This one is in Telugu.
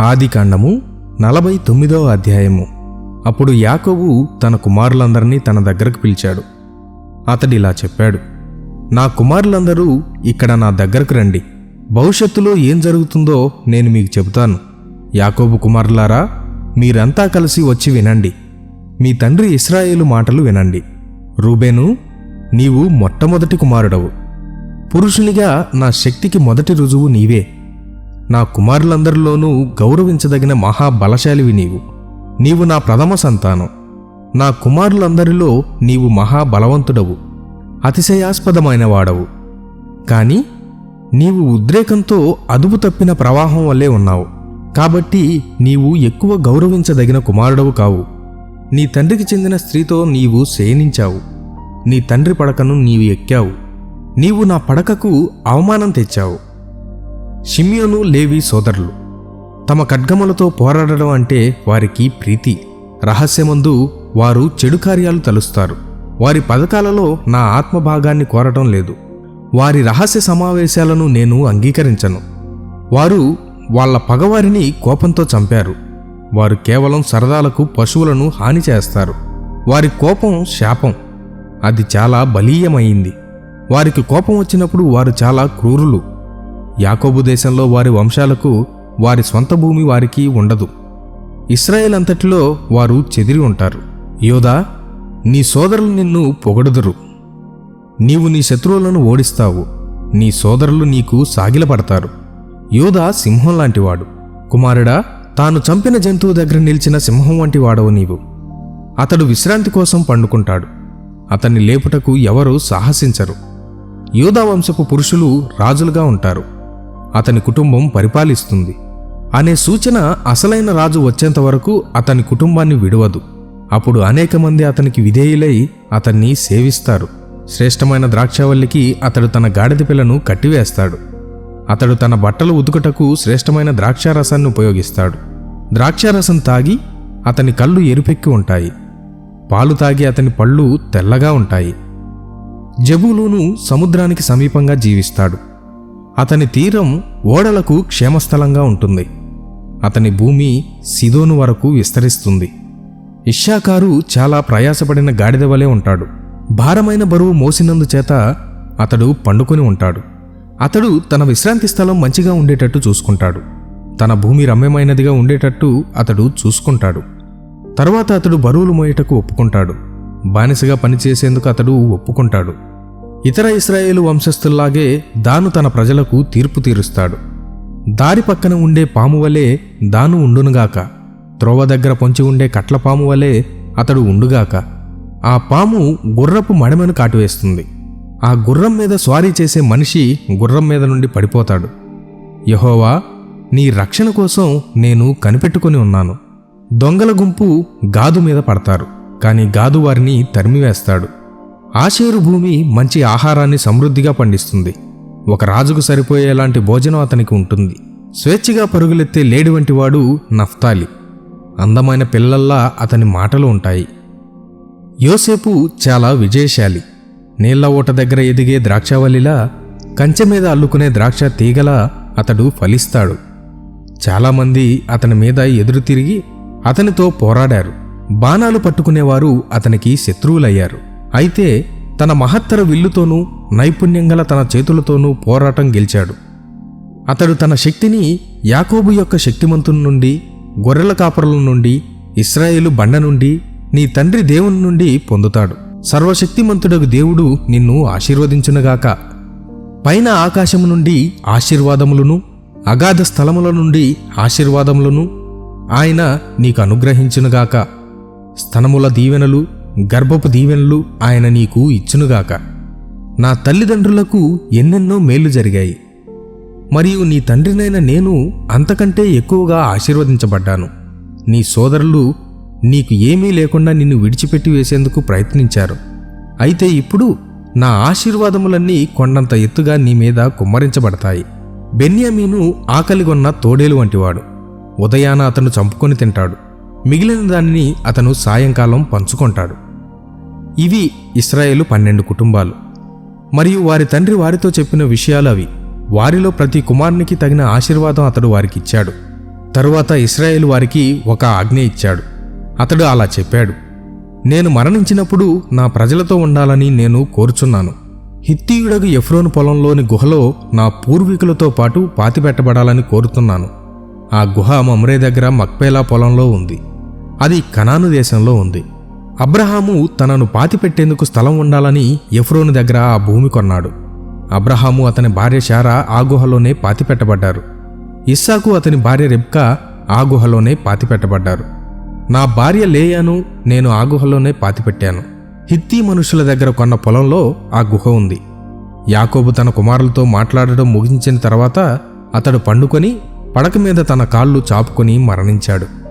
ఆదికాండము నలభై తొమ్మిదవ అధ్యాయము. అప్పుడు యాకోబు తన కుమారులందరినీ తన దగ్గరకు పిలిచాడు. అతడిలా చెప్పాడు నా కుమారులందరూ ఇక్కడ నా దగ్గరకు రండి. భవిష్యత్తులో ఏం జరుగుతుందో నేను మీకు చెబుతాను. యాకోబు కుమారులారా మీరంతా కలిసి వచ్చి వినండి. మీ తండ్రి ఇస్రాయేలు మాటలు వినండి. రూబేను నీవు మొట్టమొదటి కుమారుడవు. పురుషునిగా నా శక్తికి మొదటి రుజువు నీవే. నా కుమారులందరిలోనూ గౌరవించదగిన మహాబలశాలివి నీవు. నీవు నా ప్రథమ సంతానం. నా కుమారులందరిలో నీవు మహాబలవంతుడవు. అతిశయాస్పదమైన వాడవు కానీ నీవు ఉద్రేకంతో అదుపు తప్పిన ప్రవాహం వల్లే ఉన్నావు. కాబట్టి నీవు ఎక్కువ గౌరవించదగిన కుమారుడవు కావు. నీ తండ్రికి చెందిన స్త్రీతో నీవు శయనించావు నీ తండ్రి పడకను నీవు ఎక్కావు. నీవు నా పడకకు అవమానం తెచ్చావు. షిమియోను లేవి సోదరులు. తమ ఖడ్గములతో పోరాడడం అంటే వారికి ప్రీతి. రహస్యమందు వారు చెడు కార్యాలు తలుస్తారు. వారి పథకాలలో నా ఆత్మభాగాన్ని కోరటం లేదు. వారి రహస్య సమావేశాలను నేను అంగీకరించను. వారు వాళ్ళ పగవారిని కోపంతో చంపారు. వారు కేవలం సరదాలకు పశువులను హాని చేస్తారు. వారి కోపం శాపం. అది చాలా బలీయమైంది. వారికి కోపం వచ్చినప్పుడు వారు చాలా క్రూరులు. యాకోబు దేశంలో వారి వంశాలకు వారి స్వంత భూమి వారికి ఉండదు. ఇస్రాయేల్ అంతటిలో వారు చెదిరి ఉంటారు. యోదా నీ సోదరులు నిన్ను పొగడుదురు. నీవు నీ శత్రువులను ఓడిస్తావు. నీ సోదరులు నీకు సాగిలపడతారు. యోధా సింహం లాంటివాడు. కుమారుడా తాను చంపిన జంతువు దగ్గర నిలిచిన సింహం వంటి వాడవు నీవు. అతడు విశ్రాంతి కోసం పండుకుంటాడు. అతన్ని లేపుటకు ఎవరూ సాహసించరు. యోధా వంశపు పురుషులు రాజులుగా ఉంటారు. అతని కుటుంబం పరిపాలిస్తుంది. అనే సూచన అసలైన రాజు వచ్చేంత వరకు అతని కుటుంబాన్ని విడవదు. అప్పుడు అనేక మంది అతనికి విధేయులై అతన్ని సేవిస్తారు. శ్రేష్టమైన ద్రాక్షావల్లికి అతడు తన గాడిద పిల్లను కట్టివేస్తాడు. అతడు తన బట్టలు ఉతుకుటకు శ్రేష్టమైన ద్రాక్షారసాన్ని ఉపయోగిస్తాడు. ద్రాక్షారసం తాగి అతని కళ్ళు ఎరుపెక్కి ఉంటాయి. పాలు తాగి అతని పళ్ళు తెల్లగా ఉంటాయి. జబూలూను సముద్రానికి సమీపంగా జీవిస్తాడు. అతని తీరం ఓడలకు క్షేమస్థలంగా ఉంటుంది. అతని భూమి సిదోను వరకు విస్తరిస్తుంది. ఇషాకారు చాలా ప్రయాసపడిన గాడిద వలె ఉంటాడు. భారమైన బరువు మోసినందుచేత అతడు పండుకొని ఉంటాడు. అతడు తన విశ్రాంతి స్థలం మంచిగా ఉండేటట్టు చూసుకుంటాడు. తన భూమి రమ్యమైనదిగా ఉండేటట్టు అతడు చూసుకుంటాడు. తర్వాత అతడు బరువులు మోయటకు ఒప్పుకుంటాడు. బానిసగా పనిచేసేందుకు అతడు ఒప్పుకుంటాడు. ఇతర ఇస్రాయేలు వంశస్థుల్లాగే దాను తన ప్రజలకు తీర్పు తీరుస్తాడు. దారి పక్కన ఉండే పాము వలె దాను ఉండునుగాక. త్రోవ దగ్గర పొంచి ఉండే కట్ల పాము వలె అతడు ఉండుగాక. ఆ పాము గుర్రపు మడమెను కాటువేస్తుంది. ఆ గుర్రం మీద స్వారీ చేసే మనిషి గుర్రం మీద నుండి పడిపోతాడు. యహోవా నీ రక్షణ కోసం నేను కనిపెట్టుకొని ఉన్నాను. దొంగల గుంపు గాదు మీద పడతారు కానీ గాదు వారిని తరిమివేస్తాడు. ఆషేరు భూమి మంచి ఆహారాన్ని సమృద్ధిగా పండిస్తుంది. ఒక రాజుకు సరిపోయేలాంటి భోజనం అతనికి ఉంటుంది. స్వేచ్ఛగా పరుగులెత్తే లేడి వంటి వాడు నఫ్తాలి. అందమైన పిల్లల్లా అతని మాటలు ఉంటాయి. యోసేపు చాలా విజయశాలి. నీళ్ళ ఓట దగ్గర ఎదిగే ద్రాక్షావల్లిలా కంచె మీద అల్లుకునే ద్రాక్ష తీగలా అతడు ఫలిస్తాడు. చాలామంది అతని మీద ఎదురు తిరిగి అతనితో పోరాడారు. బాణాలు పట్టుకునేవారు అతనికి శత్రువులయ్యారు. అయితే తన మహత్తర విల్లుతోనూ నైపుణ్యం గల తన చేతులతోనూ పోరాటం గెలిచాడు. అతడు తన శక్తిని యాకోబు యొక్క శక్తిమంతుని నుండి గొర్రెల కాపరుల నుండి ఇస్రాయేలు బండ నుండి నీ తండ్రి దేవుని నుండి పొందుతాడు. సర్వశక్తిమంతుడకు దేవుడు నిన్ను ఆశీర్వదించునుగాక. పైన ఆకాశము నుండి ఆశీర్వాదములను అగాధ స్థలముల నుండి ఆశీర్వాదములను ఆయన నీకు అనుగ్రహించునుగాక. స్థనముల దీవెనలు గర్భపు దీవెనలు ఆయన నీకు ఇచ్చునుగాక. నా తల్లిదండ్రులకు ఎన్నెన్నో మేలు జరిగాయి. మరియు నీ తండ్రినైన నేను అంతకంటే ఎక్కువగా ఆశీర్వదించబడ్డాను. నీ సోదరులు నీకు ఏమీ లేకుండా నిన్ను విడిచిపెట్టి వేసేందుకు ప్రయత్నించారు. అయితే ఇప్పుడు నా ఆశీర్వాదములన్నీ కొండంత ఎత్తుగా నీ మీద కుమ్మరించబడతాయి. బెన్యామీను ఆకలిగొన్న తోడేలు వంటివాడు. ఉదయాన అతను చంపుకొని తింటాడు. మిగిలిన దానిని అతను సాయంకాలం పంచుకుంటాడు. ఇవి ఇస్రాయేలు పన్నెండు కుటుంబాలు. మరియు వారి తండ్రి వారితో చెప్పిన విషయాలు అవి. వారిలో ప్రతి కుమారునికి తగిన ఆశీర్వాదం అతడు వారికి ఇచ్చాడు తరువాత ఇస్రాయేల్ వారికి ఒక ఆజ్ఞ ఇచ్చాడు. అతడు అలా చెప్పాడు. నేను మరణించినప్పుడు నా ప్రజలతో ఉండాలని నేను కోరుచున్నాను. హిత్తీయుడగు ఎఫ్రోను పొలంలోని గుహలో నా పూర్వీకులతో పాటు పాతిపెట్టబడాలని కోరుతున్నాను. ఆ గుహ మమ్రే దగ్గర మక్పేలా పొలంలో ఉంది. అది కనాను దేశంలో ఉంది. అబ్రహాము తనను పాతిపెట్టేందుకు స్థలం ఉండాలని ఎఫ్రోను దగ్గర ఆ భూమి కొన్నాడు. అబ్రహాము అతని భార్య శారా ఆ గుహలోనే పాతిపెట్టబడ్డారు. ఇస్సాకు అతని భార్య రెబ్కా ఆ గుహలోనే పాతిపెట్టబడ్డారు. నా భార్య లేయాను నేను ఆ గుహలోనే పాతిపెట్టాను. హిత్తీ మనుషుల దగ్గర కొన్న పొలంలో ఆ గుహ ఉంది. యాకోబు తన కుమారులతో మాట్లాడడం ముగించిన తర్వాత అతడు పండుకొని పడక మీద తన కాళ్ళు చాపుకొని మరణించాడు.